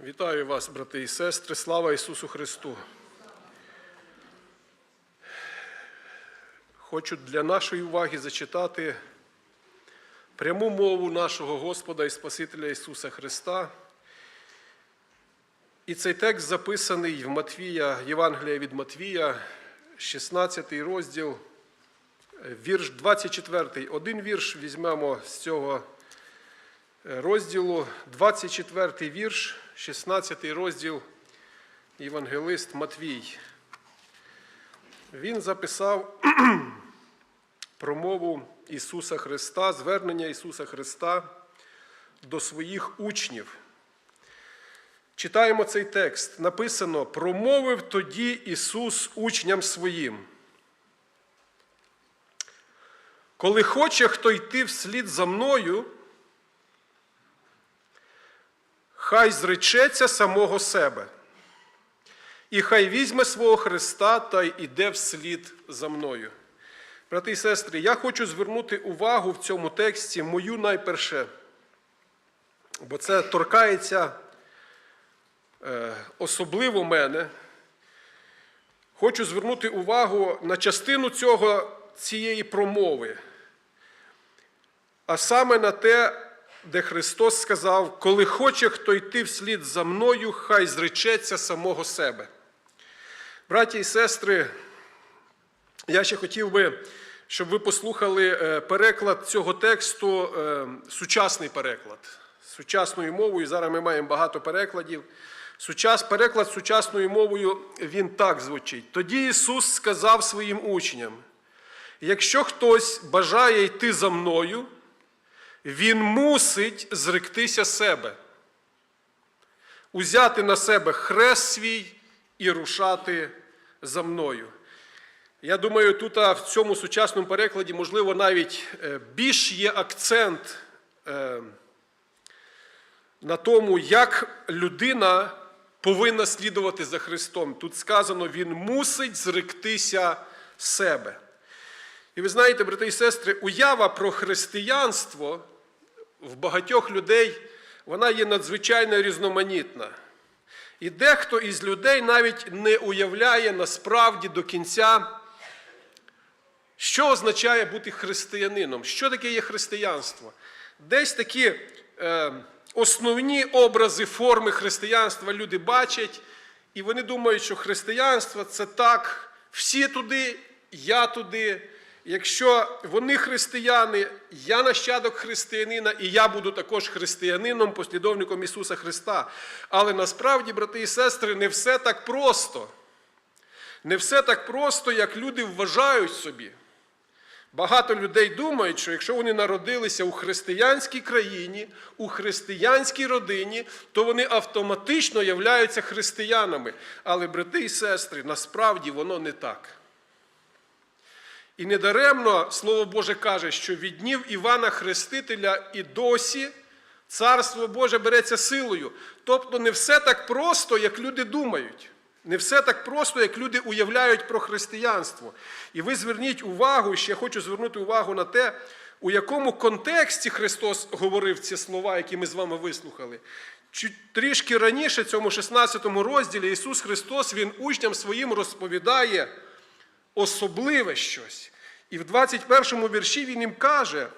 Вітаю вас, брати і сестри, слава Ісусу Христу. Хочу для нашої уваги зачитати пряму мову нашого Господа і Спасителя Ісуса Христа. І цей текст записаний в Матвія, Євангелія від Матвія, 16 розділ, вірш 24. Один вірш візьмемо з цього розділу, 24 вірш, 16 розділ, Євангелист Матвій. Він записав промову Ісуса Христа, звернення Ісуса Христа до своїх учнів. Читаємо цей текст. Написано: промовив тоді Ісус учням своїм. Коли хоче хто йти вслід за мною, хай зречеться самого себе, і хай візьме свого Христа та й іде вслід за мною. Брати і сестри, я хочу звернути увагу в цьому тексті мою найперше, бо це торкається е, особливо мене. Хочу звернути увагу на частину цього, цієї промови, а саме на те, де Христос сказав, коли хоче хто йти вслід за мною, хай зречеться самого себе. Браті і сестри, я ще хотів би, щоб ви послухали е, переклад цього тексту, е, сучасний переклад, сучасною мовою. Зараз ми маємо багато перекладів. Сучас, переклад сучасною мовою він так звучить. Тоді Ісус сказав своїм учням: якщо хтось бажає йти за мною, він мусить зректися себе, узяти на себе хрест свій і рушати за мною. Я думаю, тут в цьому сучасному перекладі, можливо, навіть е, більш є акцент е, на тому, як людина повинна слідувати за Христом. Тут сказано, він мусить зректися себе. І ви знаєте, брати і сестри, уява про християнство в багатьох людей вона є надзвичайно різноманітна. І дехто із людей навіть не уявляє насправді до кінця, що означає бути християнином, що таке є християнство. Десь такі е, основні образи форми християнства люди бачать, і вони думають, що християнство це так, всі туди, я туди. Якщо вони християни, я нащадок християнина, і я буду також християнином, послідовником Ісуса Христа. Але насправді, брати і сестри, не все так просто. Не все так просто, як люди вважають собі. Багато людей думають, що якщо вони народилися у християнській країні, у християнській родині, то вони автоматично являються християнами. Але, брати і сестри, насправді воно не так. І недаремно Слово Боже каже, що від днів Івана Хрестителя і досі Царство Боже береться силою. Тобто не все так просто, як люди думають. Не все так просто, як люди уявляють про християнство. І ви зверніть увагу, ще хочу звернути увагу на те, у якому контексті Христос говорив ці слова, які ми з вами вислухали. Чуть трішки раніше, цьому 16 розділі, Ісус Христос Він учням своїм розповідає особливе щось. І в 21 му вірші Він їм каже,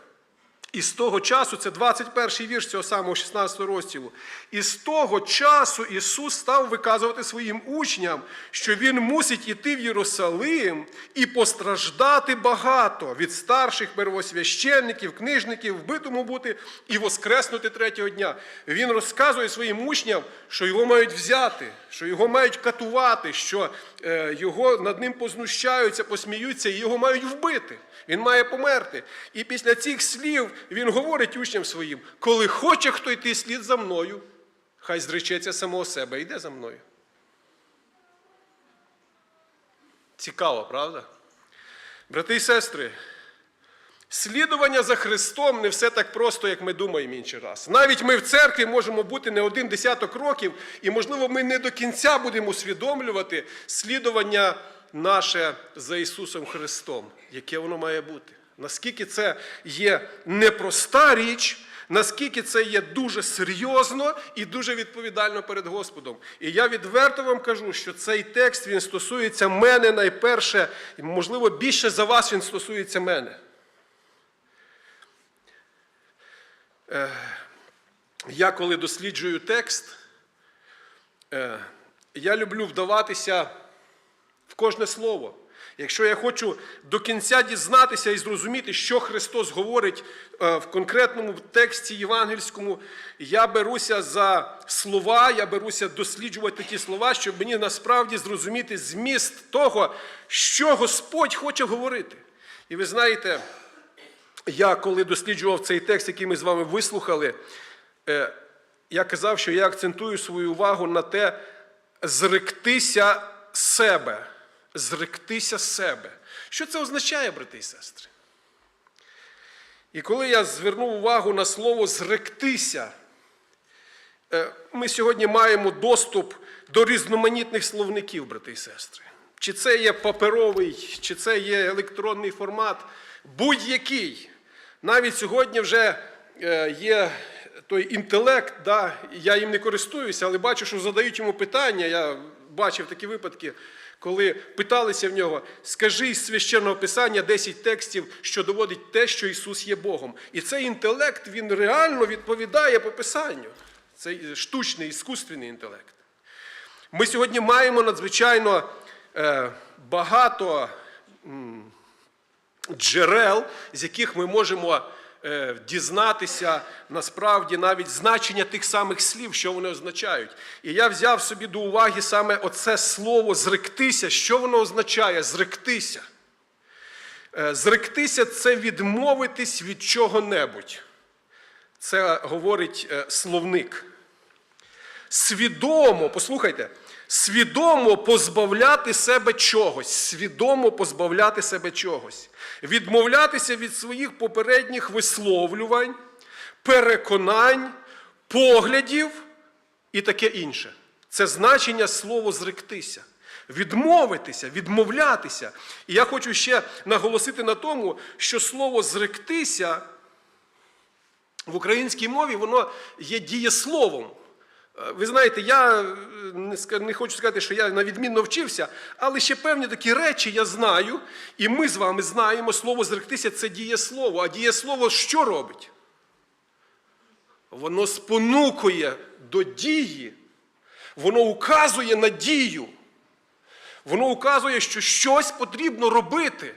і з того часу, це 21-й вірш цього самого 16 го розділу, і з того часу Ісус став виказувати своїм учням, що Він мусить іти в Єрусалим і постраждати багато від старших первосвященників, книжників, вбитому бути і воскреснути третього дня. Він розказує своїм учням, що його мають взяти, що його мають катувати, що його над ним познущаються, посміються і його мають вбити. Він має померти. І після цих слів він говорить учням своїм: коли хоче хто йти слід за мною, хай зречеться самого себе, йде за мною. Цікаво, правда? Брати і сестри, слідування за Христом не все так просто, як ми думаємо інший раз. Навіть ми в церкві можемо бути не один десяток років, і, можливо, ми не до кінця будемо усвідомлювати слідування наше за Ісусом Христом, яке воно має бути. Наскільки це є непроста річ, наскільки це є дуже серйозно і дуже відповідально перед Господом. І я відверто вам кажу, що цей текст він стосується мене найперше, і, можливо, більше за вас він стосується мене. Е, Я коли досліджую текст, е, я люблю вдаватися в кожне слово. Якщо я хочу до кінця дізнатися і зрозуміти, що Христос говорить е, в конкретному тексті євангельському, я беруся за слова, я беруся досліджувати ті слова, щоб мені насправді зрозуміти зміст того, що Господь хоче говорити. І ви знаєте, я коли досліджував цей текст, який ми з вами вислухали, е, я казав, що я акцентую свою увагу на те, зректися себе. Зректися себе. Що це означає, брати і сестри? І коли я звернув увагу на слово зректися, е, ми сьогодні маємо доступ до різноманітних словників, брати і сестри. Чи це є паперовий, чи це є електронний формат, будь-який. Навіть сьогодні вже е, є той інтелект, да, я їм не користуюся, але бачу, що задають йому питання. Я бачив такі випадки, коли питалися в нього, скажи із священного писання 10 текстів, що доводить те, що Ісус є Богом. І цей інтелект він реально відповідає по писанню. Це штучний, іскусственний інтелект. Ми сьогодні маємо надзвичайно е, багато джерел, з яких ми можемо е, дізнатися насправді навіть значення тих самих слів, що вони означають. І я взяв собі до уваги саме оце слово зректися. Що воно означає? Зректися. Е, Зректися це відмовитись від чого-небудь. Це говорить е, словник. Свідомо, послухайте, свідомо позбавляти себе чогось, свідомо позбавляти себе чогось, відмовлятися від своїх попередніх висловлювань, переконань, поглядів і таке інше. Це значення слова зректися. Відмовитися, відмовлятися. І я хочу ще наголосити на тому, що слово зректися в українській мові воно є дієсловом. Ви знаєте, я е, не хочу сказати, що я на відмінно вчився, але ще певні такі речі я знаю, і ми з вами знаємо, слово зректися це дієслово. А дієслово що робить? Воно спонукує до дії, воно указує на дію. Воно указує, що щось потрібно робити.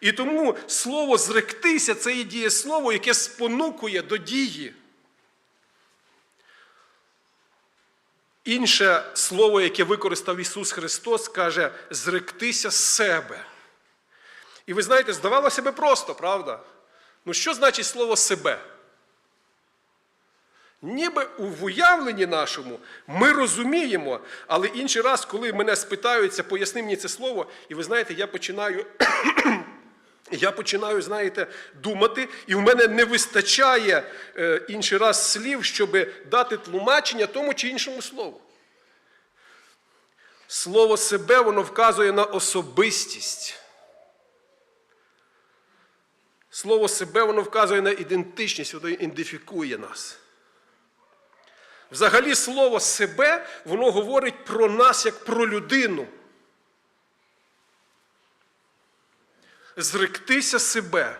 І тому слово зректися це є дієслово, яке спонукує до дії. Інше слово, яке використав Ісус Христос, каже зректися себе. І ви знаєте, здавалося би просто, правда? Ну що значить слово себе? Ніби в уявленні нашому ми розуміємо, але інший раз, коли мене спитаються, поясни мені це слово, і ви знаєте, я починаю, я починаю, знаєте, думати, і в мене не вистачає е, інший раз слів, щоб дати тлумачення тому чи іншому слову. Слово себе, воно вказує на особистість. Слово себе, воно вказує на ідентичність, воно ідентифікує нас. Взагалі, слово себе, воно говорить про нас як про людину. Зректися себе.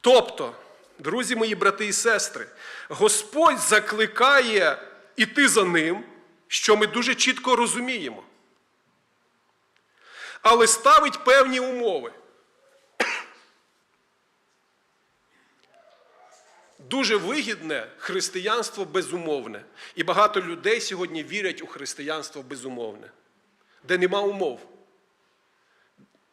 Тобто, друзі мої брати і сестри, Господь закликає іти за ним, що ми дуже чітко розуміємо. Але ставить певні умови. Дуже вигідне християнство безумовне. І багато людей сьогодні вірять у християнство безумовне, де нема умов.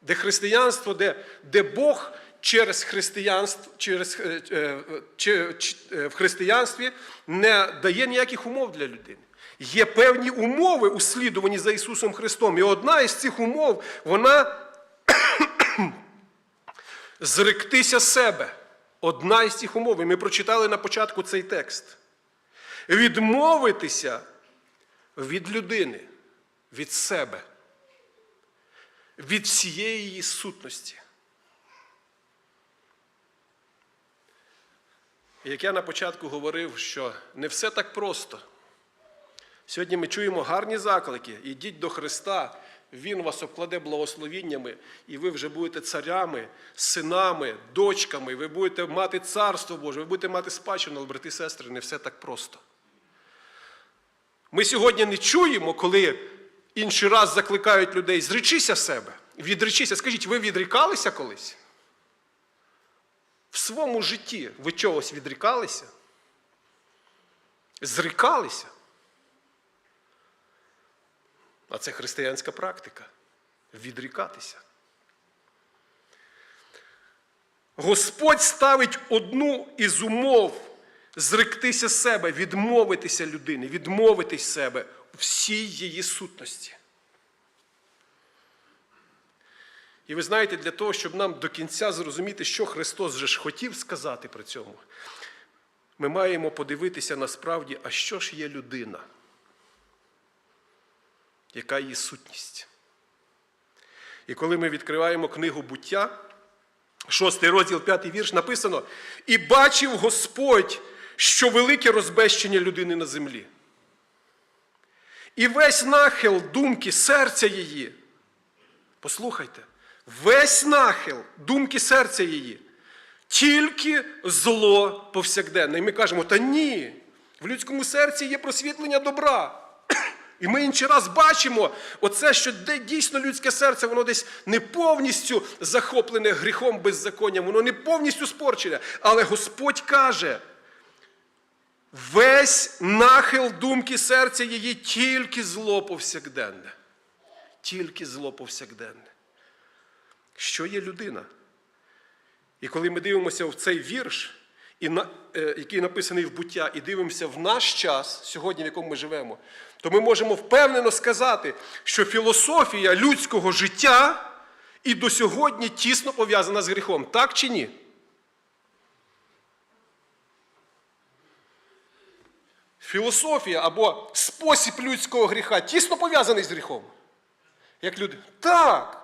Де християнство, де, де Бог через християнство, через, е, е, е, в християнстві не дає ніяких умов для людини. Є певні умови у слідуванні за Ісусом Христом. І одна із цих умов, вона зректися себе. Одна із цих умов. І ми прочитали на початку цей текст. Відмовитися від людини, від себе, від всієї її сутності. Як я на початку говорив, що не все так просто. Сьогодні ми чуємо гарні заклики. Ідіть до Христа, Він вас обкладе благословіннями, і ви вже будете царями, синами, дочками, ви будете мати царство Боже, ви будете мати спадщину, але, брати і сестри, не все так просто. Ми сьогодні не чуємо, коли інший раз закликають людей, зречися себе, відречися. Скажіть, ви відрікалися колись? В своєму житті ви чогось відрікалися? Зрікалися? А це християнська практика відрікатися. Господь ставить одну із умов зректися себе, відмовитися людини, відмовитись себе всій її сутності. І ви знаєте, для того, щоб нам до кінця зрозуміти, що Христос же ж хотів сказати при цьому, ми маємо подивитися насправді, а що ж є людина, яка її сутність. І коли ми відкриваємо книгу буття, шостий розділ, п'ятий вірш, написано: І бачив Господь, що велике розбещення людини на землі. І весь нахил думки серця її. Послухайте, весь нахил думки серця її, тільки зло повсякденне. І ми кажемо, та ні, в людському серці є просвітлення добра. І ми інший раз бачимо оце, що дійсно людське серце, воно десь не повністю захоплене гріхом беззаконням, воно не повністю спорчене. Але Господь каже, весь нахил думки серця її тільки зло повсякденне. Тільки зло повсякденне. Що є людина? І коли ми дивимося в цей вірш, е, який написаний в буття, і дивимося в наш час, сьогодні, в якому ми живемо, то ми можемо впевнено сказати, що філософія людського життя і до сьогодні тісно пов'язана з гріхом. Так чи ні? Філософія або спосіб людського гріха тісно пов'язаний з гріхом. Як люди. Так.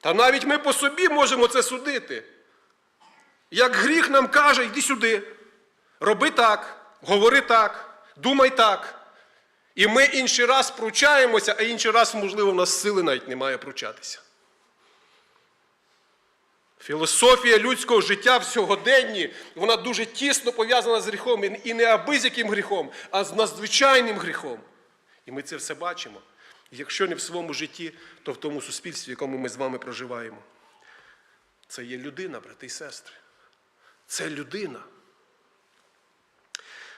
Та навіть ми по собі можемо це судити. Як гріх нам каже, йди сюди, роби так, говори так, думай так. І ми інший раз пручаємося, а інший раз, можливо, в нас сили навіть немає пручатися. Філософія людського життя в сьогоденні, вона дуже тісно пов'язана з гріхом, і не аби з яким гріхом, а з надзвичайним гріхом. І ми це все бачимо. Якщо не в своєму житті, то в тому суспільстві, в якому ми з вами проживаємо. Це є людина, брати і сестри. Це людина.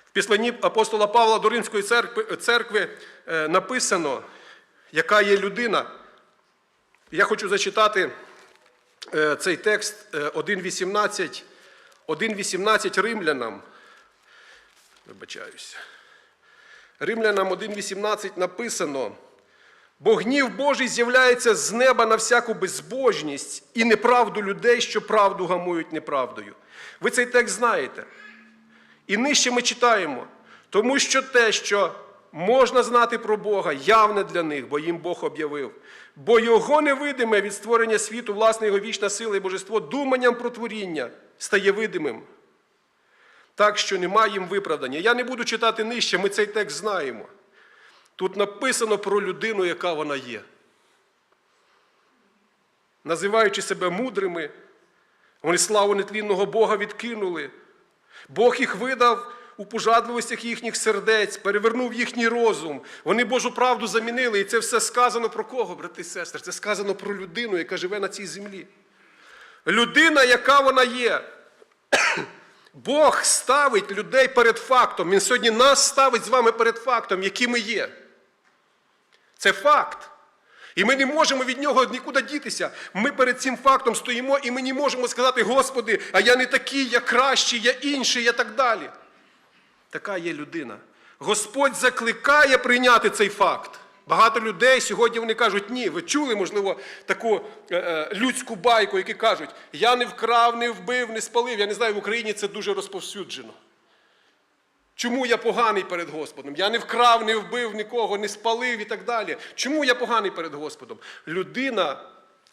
В післанні апостола Павла до Римської церкви, церкви е, написано, яка є людина. Я хочу зачитати цей текст е, 1.18 1.18 римлянам. Вибачаюся. Римлянам 1.18 написано. Бо гнів Божий з'являється з неба на всяку безбожність і неправду людей, що правду гамують неправдою. Ви цей текст знаєте. І нижче ми читаємо, тому що те, що можна знати про Бога, явне для них, бо їм Бог об'явив. Бо Його невидиме від створення світу, власне, Його вічна сила і божество, думанням про творіння стає видимим. Так що немає їм виправдання. Я не буду читати нижче, ми цей текст знаємо. Тут написано про людину, яка вона є. Називаючи себе мудрими, вони славу нетлінного Бога відкинули. Бог їх видав у пожадливостях їхніх сердець, перевернув їхній розум. Вони Божу правду замінили. І це все сказано про кого, брати і сестри? Це сказано про людину, яка живе на цій землі. Людина, яка вона є. Бог ставить людей перед фактом. Він сьогодні нас ставить з вами перед фактом, які ми є. Це факт. І ми не можемо від нього нікуди дітися. Ми перед цим фактом стоїмо і ми не можемо сказати, Господи, а я не такий, я кращий, я інший, я так далі. Така є людина. Господь закликає прийняти цей факт. Багато людей сьогодні вони кажуть, ні, ви чули, можливо, таку е, е, людську байку, які кажуть, я не вкрав, не вбив, не спалив. Я не знаю, в Україні це дуже розповсюджено. Чому я поганий перед Господом? Я не вкрав, не вбив нікого, не спалив і так далі. Чому я поганий перед Господом? Людина,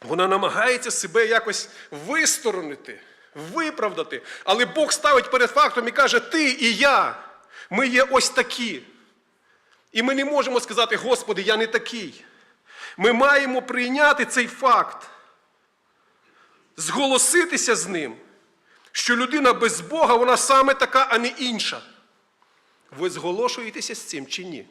вона намагається себе якось висторонити виправдати. Але Бог ставить перед фактом і каже: Ти і я, ми є ось такі. І ми не можемо сказати, Господи, я не такий. Ми маємо прийняти цей факт, зголоситися з ним, що людина без Бога, вона саме така, а не інша. Ви зголошуєтеся з цим чи ні?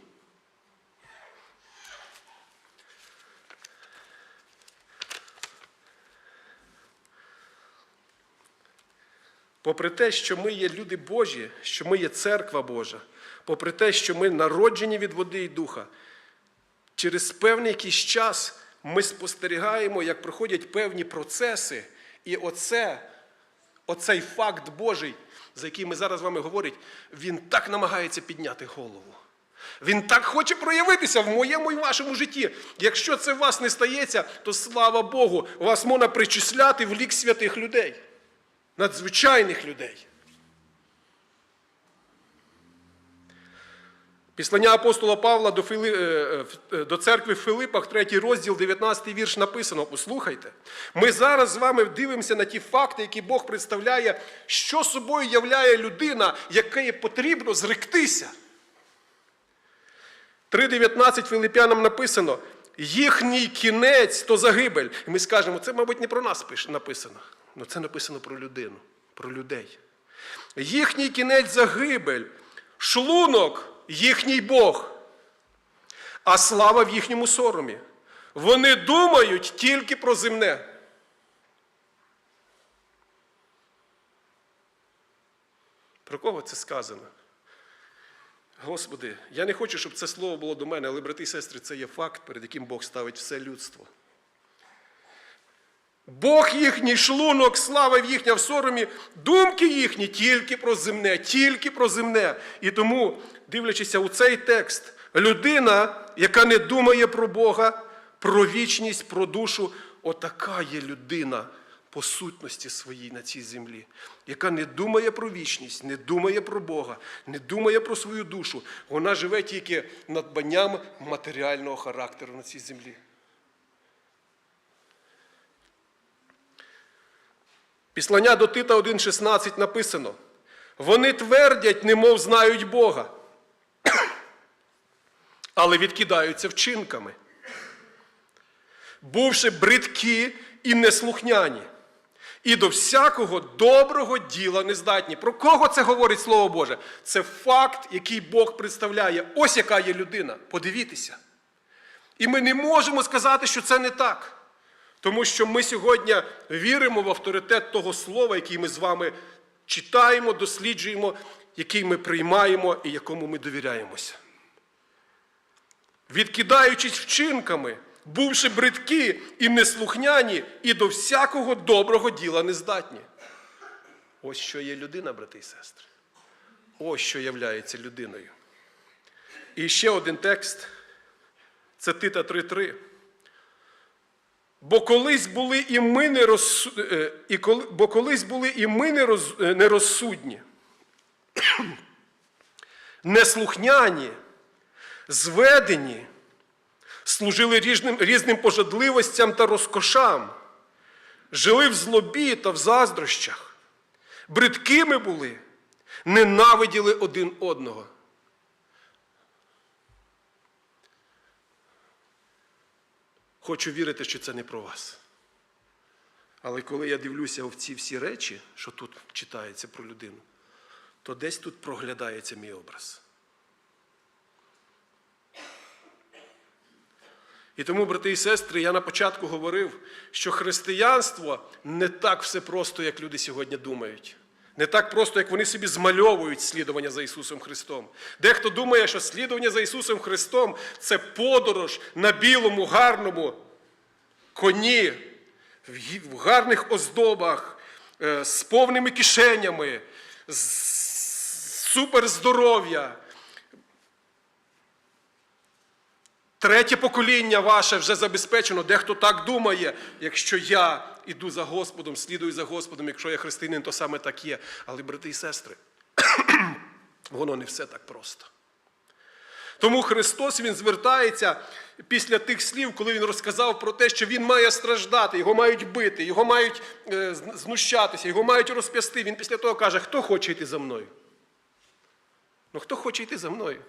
Попри те, що ми є люди Божі, що ми є церква Божа, попри те, що ми народжені від води і духа, через певний якийсь час ми спостерігаємо, як проходять певні процеси, і оце, оцей факт Божий, за який ми зараз з вами говоримо, він так намагається підняти голову. Він так хоче проявитися в моєму і вашому житті. Якщо це в вас не стається, то слава Богу, вас можна причисляти в лік святих людей, надзвичайних людей. Післання апостола Павла до, Фили... е, е, до церкви в Филипах, 3 розділ, 19 вірш написано. Послухайте. Ми зараз з вами дивимося на ті факти, які Бог представляє, що собою являє людина, якій потрібно зректися. 3.19 Филип'янам написано: їхній кінець то загибель. І ми скажемо, це, мабуть, не про нас написано, але це написано про людину, про людей. Їхній кінець загибель, шлунок їхній Бог, а слава в їхньому соромі. Вони думають тільки про земне. Про кого це сказано? Господи, я не хочу, щоб це слово було до мене, але, брати і сестри, це є факт, перед яким Бог ставить все людство. Бог їхній шлунок, слава в їхня в соромі, думки їхні тільки про земне, тільки про земне. І тому, дивлячися у цей текст, людина, яка не думає про Бога, про вічність, про душу, отака є людина по сутності своїй на цій землі, яка не думає про вічність, не думає про Бога, не думає про свою душу. Вона живе тільки надбанням матеріального характеру на цій землі. Післання до Тита 1,16 написано: вони твердять, немов знають Бога, але відкидаються вчинками, бувши бридкі і неслухняні, і до всякого доброго діла не здатні. Про кого це говорить Слово Боже? Це факт, який Бог представляє. Ось яка є людина. Подивіться. І ми не можемо сказати, що це не так. Тому що ми сьогодні віримо в авторитет того слова, який ми з вами читаємо, досліджуємо, який ми приймаємо і якому ми довіряємося. Відкидаючись вчинками, бувши бридкі і неслухняні, і до всякого доброго діла не здатні. Ось що є людина, брати і сестри. Ось що являється людиною. І ще один текст це Тита 3.3. Бо колись були і ми нерозсу... е, і коли... бо колись були і ми нероз... е, нерозсудні, неслухняні, зведені, служили різним, різним пожадливостям та розкошам, жили в злобі та в заздрощах, бридкими були, ненавиділи один одного. Хочу вірити, що це не про вас. Але коли я дивлюся в ці всі речі, що тут читається про людину, то десь тут проглядається мій образ. І тому, брати і сестри, я на початку говорив, що християнство не так все просто, як люди сьогодні думають. Не так просто, як вони собі змальовують слідування за Ісусом Христом. Дехто думає, що слідування за Ісусом Христом це подорож на білому, гарному коні, в гарних оздобах, е, з повними кишенями, з суперздоров'я. Третє покоління ваше вже забезпечено. Дехто так думає, якщо я іду за Господом, слідую за Господом, якщо я християнин, то саме так є. Але, брати і сестри, воно не все так просто. Тому Христос Він звертається після тих слів, коли він розказав про те, що він має страждати, його мають бити, його мають е, знущатися, його мають розп'ясти. Він після того каже, хто хоче йти за мною? Ну хто хоче йти за мною?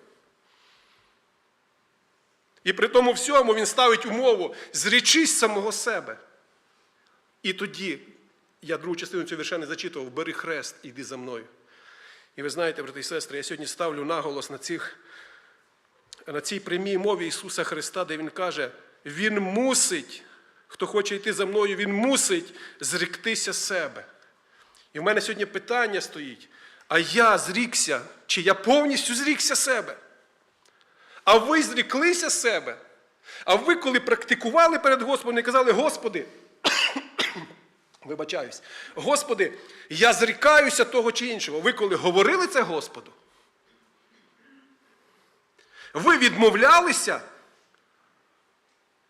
І при тому всьому він ставить умову зрічись самого себе. І тоді, я другу частину цього вірша не зачитував, бери хрест і йди за мною. І ви знаєте, брати і сестри, я сьогодні ставлю наголос на, цих, на цій прямій мові Ісуса Христа, де Він каже, Він мусить, хто хоче йти за мною, Він мусить зріктися себе. І в мене сьогодні питання стоїть, а я зрікся, чи я повністю зрікся себе? А ви зріклися себе? А ви, коли практикували перед Господом і казали, Господи, вибачаюсь, Господи, я зрікаюся того чи іншого. Ви коли говорили це Господу? Ви відмовлялися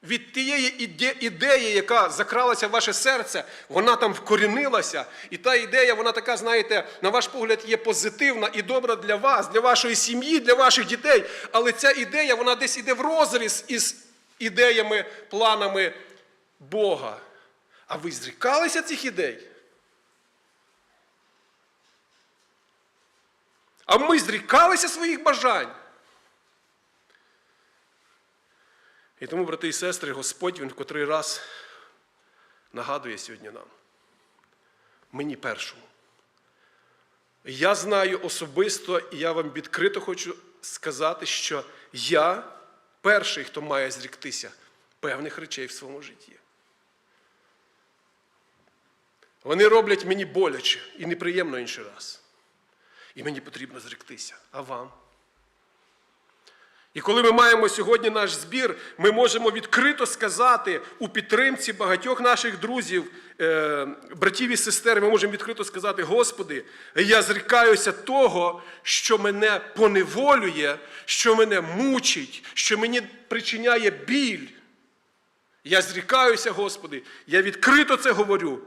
від тієї іде- ідеї, яка закралася в ваше серце, вона там вкорінилася. І та ідея, вона така, знаєте, на ваш погляд, є позитивна і добра для вас, для вашої сім'ї, для ваших дітей. Але ця ідея, вона десь іде в розріз із ідеями, планами Бога. А ви зрікалися цих ідей? А ми зрікалися своїх бажань. І тому, брати і сестри, Господь Він в котрий раз нагадує сьогодні нам. Мені першому. Я знаю особисто, і я вам відкрито хочу сказати, що я перший, хто має зріктися певних речей в своєму житті. Вони роблять мені боляче і неприємно інший раз. І мені потрібно зректися. А вам? І коли ми маємо сьогодні наш збір, ми можемо відкрито сказати у підтримці багатьох наших друзів, е, братів і сестер, ми можемо відкрито сказати: Господи, я зрікаюся того, що мене поневолює, що мене мучить, що мені причиняє біль. Я зрікаюся, Господи, я відкрито це говорю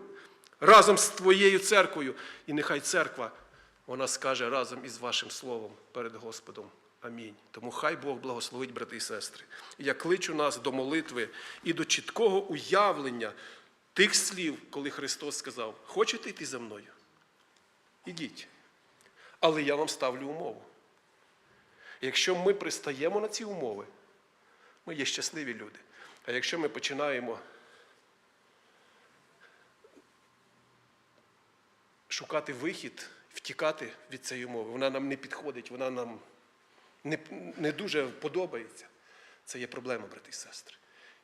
разом з Твоєю церквою. І нехай церква, вона скаже разом із вашим словом перед Господом. Амінь. Тому хай Бог благословить, брати і сестри. Я кличу нас до молитви і до чіткого уявлення тих слів, коли Христос сказав: Хочете йти за мною? Ідіть. Але я вам ставлю умову. Якщо ми пристаємо на ці умови, ми є щасливі люди. А якщо ми починаємо шукати вихід, втікати від цієї умови, вона нам не підходить, вона нам не, не дуже подобається. Це є проблема, брати і сестри.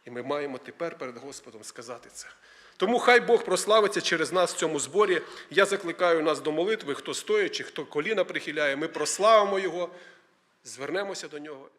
І ми маємо тепер перед Господом сказати це. Тому хай Бог прославиться через нас в цьому зборі. Я закликаю нас до молитви, хто стоячи, хто коліна прихиляє, ми прославимо Його, звернемося до нього.